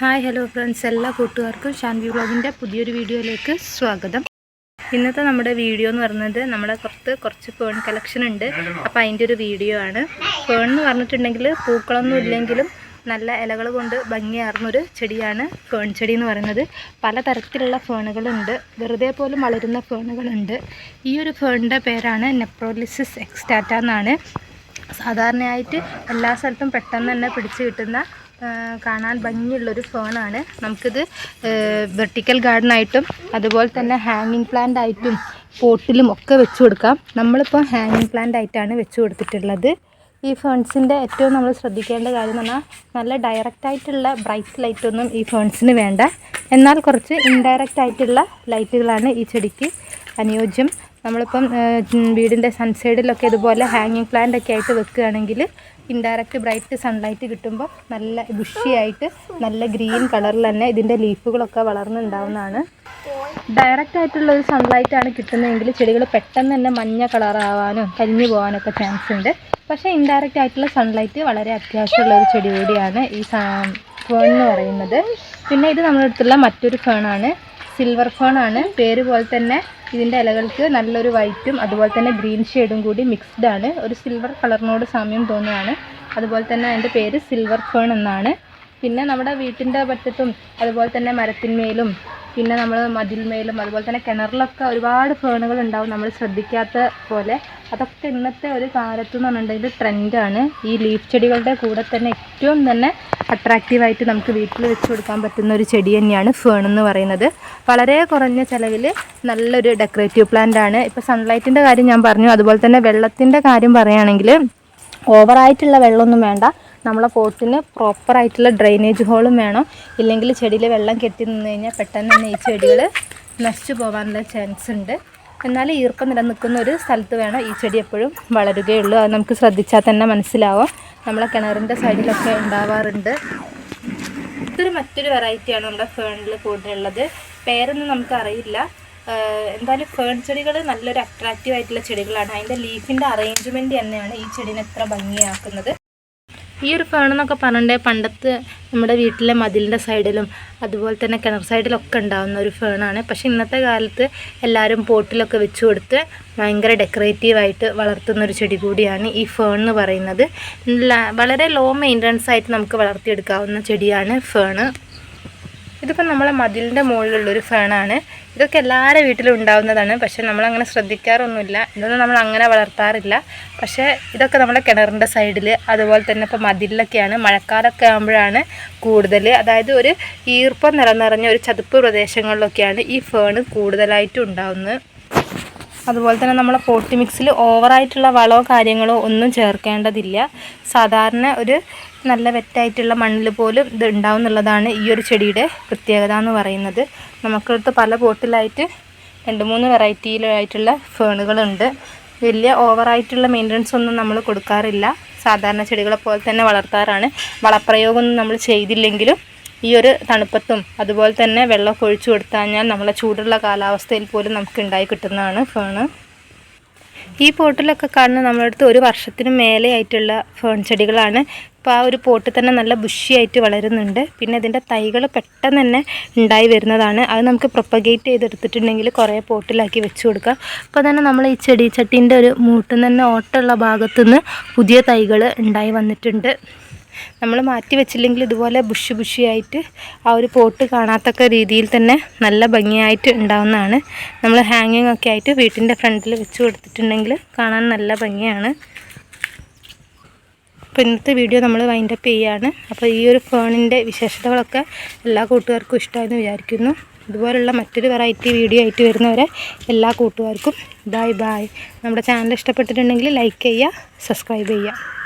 Hi hello friends എല്ലാ കൂട്ടുകാർക്കും ഷാൻവി വ്ളോഗിന്റെ പുതിയൊരു വീഡിയോയിലേക്ക് സ്വാഗതം. ഇന്നത്തെ നമ്മുടെ വീഡിയോ എന്ന് പറയുന്നത് നമ്മുടെ പുറത്ത് കുറച്ച് ഫേൺ കളക്ഷൻ ഉണ്ട്. അപ്പോൾ അതിന്റെ ഒരു വീഡിയോ ആണ്. ഫേൺ എന്ന് പറഞ്ഞിട്ടുണ്ടെങ്കിൽ പൂക്കളൊന്നും ഇല്ലെങ്കിലും നല്ല ഇലകൾ കൊണ്ട് ഭംഗിയാർന്നൊരു ചെടിയാണ് ഫേൺ ചെടി എന്ന് പറയുന്നത്. പലതരത്തിലുള്ള ഫേണുകളുണ്ട് വെറുതെ പോലും വളരുന്ന ഫേണുകളുണ്ട് ഈ ഒരു ഫേണിന്റെ പേരാണ് നെപ്രോലിസിസ് എക്സ്റ്റാറ്റ എന്നാണ്. സാധാരണയായിട്ട് എല്ലാ സ്ഥലത്തും പെട്ടെന്ന് തന്നെ പിടിച്ചു കിട്ടുന്ന കാണാൻ ഭംഗിയുള്ളൊരു ഫേണാണ്. നമുക്കിത് വെർട്ടിക്കൽ ഗാർഡനായിട്ടും അതുപോലെ തന്നെ ഹാങ്ങിങ് പ്ലാന്റ് ആയിട്ടും പോട്ടിലും ഒക്കെ വെച്ചു കൊടുക്കാം. നമ്മളിപ്പോൾ ഹാങ്ങിങ് പ്ലാന്റ് ആയിട്ടാണ് വെച്ചു കൊടുത്തിട്ടുള്ളത്. ഈ ഫേൺസിന്റെ ഏറ്റവും നമ്മൾ ശ്രദ്ധിക്കേണ്ട കാര്യം എന്ന് പറഞ്ഞാൽ നല്ല ഡയറക്റ്റ് ആയിട്ടുള്ള ബ്രൈറ്റ് ലൈറ്റൊന്നും ഈ ഫേൺസിന് വേണ്ട. എന്നാൽ കുറച്ച് ഇൻഡയറക്റ്റ് ആയിട്ടുള്ള ലൈറ്റുകളാണ് ഈ ചെടിക്ക് അനുയോജ്യം. നമ്മളിപ്പം വീടിന്റെ സൺസൈഡിലൊക്കെ ഇതുപോലെ ഹാങ്ങിങ് പ്ലാന്റ് ഒക്കെ ആയിട്ട് വെക്കുകയാണെങ്കിൽ ഇൻഡയറക്റ്റ് ബ്രൈറ്റ് സൺലൈറ്റ് കിട്ടുമ്പോൾ നല്ല ബുഷിയായിട്ട് നല്ല ഗ്രീൻ കളറിൽ തന്നെ ഇതിന്റെ ലീഫുകളൊക്കെ വളർന്നുണ്ടാവുന്നതാണ്. ഡയറക്റ്റ് ആയിട്ടുള്ള ഒരു സൺലൈറ്റാണ് കിട്ടുന്നതെങ്കിൽ ചെടികൾ പെട്ടെന്ന് തന്നെ മഞ്ഞ കളറാവാനും കരിഞ്ഞു പോകാനൊക്കെ ചാൻസ് ഉണ്ട്. പക്ഷേ ഇൻഡയറക്റ്റ് ആയിട്ടുള്ള സൺലൈറ്റ് വളരെ അത്യാവശ്യമുള്ള ഒരു ചെടി കൂടിയാണ് ഈ ഫേൺ എന്ന് പറയുന്നത്. പിന്നെ ഇത് നമ്മുടെ അടുത്തുള്ള മറ്റൊരു ഫേണാണ് സിൽവർ ഫേൺ ആണ്. പേര് പോലെ തന്നെ ഇതിന്റെ ഇലകൾക്ക് നല്ലൊരു വൈറ്റും അതുപോലെ തന്നെ ഗ്രീൻ ഷെയ്ഡും കൂടി മിക്സ്ഡ് ആണ്. ഒരു സിൽവർ കളറിനോട് സാമ്യം തോന്നുകയാണ് അതുപോലെ തന്നെ അതിന്റെ പേര് സിൽവർ ഫേൺ എന്നാണ്. പിന്നെ നമ്മുടെ വീട്ടിന്റെ പറ്റത്തും അതുപോലെ തന്നെ മരത്തിന്മേലും പിന്നെ നമ്മൾ മതിൽമേലും അതുപോലെ തന്നെ കിണറിലൊക്കെ ഒരുപാട് ഫേണുകൾ ഉണ്ടാവും നമ്മൾ ശ്രദ്ധിക്കാത്ത പോലെ. അതൊക്കെ ഇന്നത്തെ ഒരു കാലത്ത് എന്ന് പറഞ്ഞിട്ടുണ്ടെങ്കിൽ ട്രെൻഡാണ് ഈ ലീഫ് ചെടികളുടെ കൂടെ തന്നെ ഏറ്റവും തന്നെ അട്രാക്റ്റീവായിട്ട് നമുക്ക് വീട്ടിൽ വെച്ച് കൊടുക്കാൻ പറ്റുന്ന ഒരു ചെടി തന്നെയാണ് ഫേൺ എന്ന് പറയുന്നത്. വളരെ കുറഞ്ഞ ചിലവിൽ നല്ലൊരു ഡെക്കറേറ്റീവ് പ്ലാന്റ് ആണ്. ഇപ്പോൾ സൺലൈറ്റിന്റെ കാര്യം ഞാൻ പറഞ്ഞു. അതുപോലെ തന്നെ വെള്ളത്തിന്റെ കാര്യം പറയുകയാണെങ്കിൽ ഓവറായിട്ടുള്ള വെള്ളമൊന്നും വേണ്ട. നമ്മളെ പോട്ടിന് പ്രോപ്പറായിട്ടുള്ള ഡ്രെയിനേജ് ഹോളും വേണം. ഇല്ലെങ്കിൽ ചെടിയിൽ വെള്ളം കെട്ടി നിന്ന് കഴിഞ്ഞാൽ പെട്ടെന്ന് തന്നെ ഈ ചെടികൾ നശിച്ചു പോകാനുള്ള ചാൻസ് ഉണ്ട്. എന്നാൽ ഈർപ്പം നിലനിൽക്കുന്ന ഒരു സ്ഥലത്ത് വേണം ഈ ചെടി എപ്പോഴും വളരുകയുള്ളൂ. അത് നമുക്ക് ശ്രദ്ധിച്ചാൽ തന്നെ മനസ്സിലാവും. നമ്മളെ കിണറിന്റെ സൈഡിലൊക്കെ ഉണ്ടാവാറുണ്ട്. ഇതൊരു മറ്റൊരു വെറൈറ്റിയാണ് നമ്മുടെ ഫേണിൽ കൂടുതലുള്ളത്. പേരൊന്നും നമുക്കറിയില്ല. എന്തായാലും ഫേൺ ചെടികൾ നല്ലൊരു അട്രാക്റ്റീവ് ആയിട്ടുള്ള ചെടികളാണ്. അതിന്റെ ലീഫിന്റെ അറേഞ്ച്മെന്റ് തന്നെയാണ് ഈ ചെടീനെ എത്ര ഭംഗിയാക്കുന്നത്. ഈ ഒരു ഫേൺ എന്നൊക്കെ പറഞ്ഞിട്ടുണ്ടെങ്കിൽ പണ്ടത്തെ നമ്മുടെ വീട്ടിലെ മതിലിന്റെ സൈഡിലും അതുപോലെ തന്നെ കിണർ സൈഡിലൊക്കെ ഉണ്ടാകുന്ന ഒരു ഫേണാണ്. പക്ഷെ ഇന്നത്തെ കാലത്ത് എല്ലാവരും പോട്ടിലൊക്കെ വെച്ച് കൊടുത്ത് ഭയങ്കര ഡെക്കറേറ്റീവായിട്ട് വളർത്തുന്ന ഒരു ചെടി കൂടിയാണ് ഈ ഫേൺ എന്ന് പറയുന്നത്. വളരെ ലോ മെയിന്റനൻസ് ആയിട്ട് നമുക്ക് വളർത്തിയെടുക്കാവുന്ന ചെടിയാണ് ഫേണ് ഇതിപ്പോൾ നമ്മളെ മതിലിന്റെ മുകളിലുള്ളൊരു ഫേണാണ്. ഇതൊക്കെ എല്ലാവരുടെ വീട്ടിലും ഉണ്ടാവുന്നതാണ്. പക്ഷേ നമ്മളങ്ങനെ ശ്രദ്ധിക്കാറൊന്നുമില്ല. ഇതൊന്നും നമ്മൾ അങ്ങനെ വളർത്താറില്ല. പക്ഷേ ഇതൊക്കെ നമ്മുടെ കിണറിന്റെ സൈഡിൽ അതുപോലെ തന്നെ ഇപ്പോൾ മതിലിലൊക്കെയാണ്. മഴക്കാലമൊക്കെ ആകുമ്പോഴാണ് കൂടുതൽ അതായത് ഒരു ഈർപ്പം നിറഞ്ഞ ഒരു ചതുപ്പ് പ്രദേശങ്ങളിലൊക്കെയാണ് ഈ ഫേണ് കൂടുതലായിട്ടും ഉണ്ടാവുന്നത്. അതുപോലെ തന്നെ നമ്മളെ പോട്ടി മിക്സിൽ ഓവറായിട്ടുള്ള വളമോ കാര്യങ്ങളോ ഒന്നും ചേർക്കേണ്ടതില്ല. സാധാരണ ഒരു നല്ല വെറ്റായിട്ടുള്ള മണ്ണിൽ പോലും ഇത് ഉണ്ടാവും എന്നുള്ളതാണ് ഈ ഒരു ചെടിയുടെ പ്രത്യേകത എന്ന് പറയുന്നത്. നമുക്കടുത്ത് പല പോട്ടിലായിട്ട് രണ്ട് മൂന്ന് വെറൈറ്റിയിലായിട്ടുള്ള ഫേണുകളുണ്ട്. വലിയ ഓവറായിട്ടുള്ള മെയിന്റനൻസ് ഒന്നും നമ്മൾ കൊടുക്കാറില്ല. സാധാരണ ചെടികളെ പോലെ തന്നെ വളർത്താറാണ്. വളപ്രയോഗമൊന്നും നമ്മൾ ചെയ്തില്ലെങ്കിലും ഈ ഒരു തണുപ്പത്തും അതുപോലെ തന്നെ വെള്ളമൊക്കെ ഒഴിച്ചു കൊടുത്തു കഴിഞ്ഞാൽ നമ്മളെ ചൂടുള്ള കാലാവസ്ഥയിൽ പോലും നമുക്ക് ഉണ്ടായി കിട്ടുന്നതാണ് ഫേണ് ഈ പോട്ടിലൊക്കെ കാണുന്ന നമ്മുടെ അടുത്ത് ഒരു വർഷത്തിന് മേലെ ആയിട്ടുള്ള ഫേൺ ചെടികളാണ്. ഇപ്പോൾ ആ ഒരു പോട്ട് തന്നെ നല്ല ബുഷിയായിട്ട് വളരുന്നുണ്ട്. പിന്നെ ഇതിന്റെ തൈകൾ പെട്ടെന്ന് തന്നെ ഉണ്ടായി വരുന്നതാണ്. അത് നമുക്ക് പ്രൊപ്പഗേറ്റ് ചെയ്തെടുത്തിട്ടുണ്ടെങ്കിൽ കുറേ പോട്ടിലാക്കി വെച്ച് കൊടുക്കാം. അപ്പോൾ തന്നെ നമ്മൾ ഈ ചെടി ചട്ടീന്റെ ഒരു മൂട്ടിൽ തന്നെ ഓട്ടമുള്ള ഭാഗത്തുനിന്ന് പുതിയ തൈകൾ ഉണ്ടായി വന്നിട്ടുണ്ട്. നമ്മൾ മാറ്റി വെച്ചില്ലെങ്കിൽ ഇതുപോലെ ബുഷ് ബുഷിയായിട്ട് ആ ഒരു പോട്ട് കാണാത്തക്ക രീതിയിൽ തന്നെ നല്ല ഭംഗിയായിട്ട് ഉണ്ടാവുന്നതാണ്. നമ്മൾ ഹാങ്ങിങ് ഒക്കെ ആയിട്ട് വീട്ടിന്റെ ഫ്രണ്ടിൽ വെച്ച് കൊടുത്തിട്ടുണ്ടെങ്കിൽ കാണാൻ നല്ല ഭംഗിയാണ്. അപ്പോൾ ഇന്നത്തെ വീഡിയോ നമ്മൾ വൈൻഡപ്പ് ചെയ്യുകയാണ് അപ്പോൾ ഈ ഒരു ഫോണിന്റെ വിശേഷതകളൊക്കെ എല്ലാ കൂട്ടുകാർക്കും ഇഷ്ടമായെന്ന് വിചാരിക്കുന്നു. ഇതുപോലുള്ള മറ്റൊരു വെറൈറ്റി വീഡിയോ ആയിട്ട് വരുന്നവരെ എല്ലാ കൂട്ടുകാർക്കും ബായ് ബായ് നമ്മുടെ ചാനൽ ഇഷ്ടപ്പെട്ടിട്ടുണ്ടെങ്കിൽ ലൈക്ക് ചെയ്യുക സബ്സ്ക്രൈബ് ചെയ്യുക.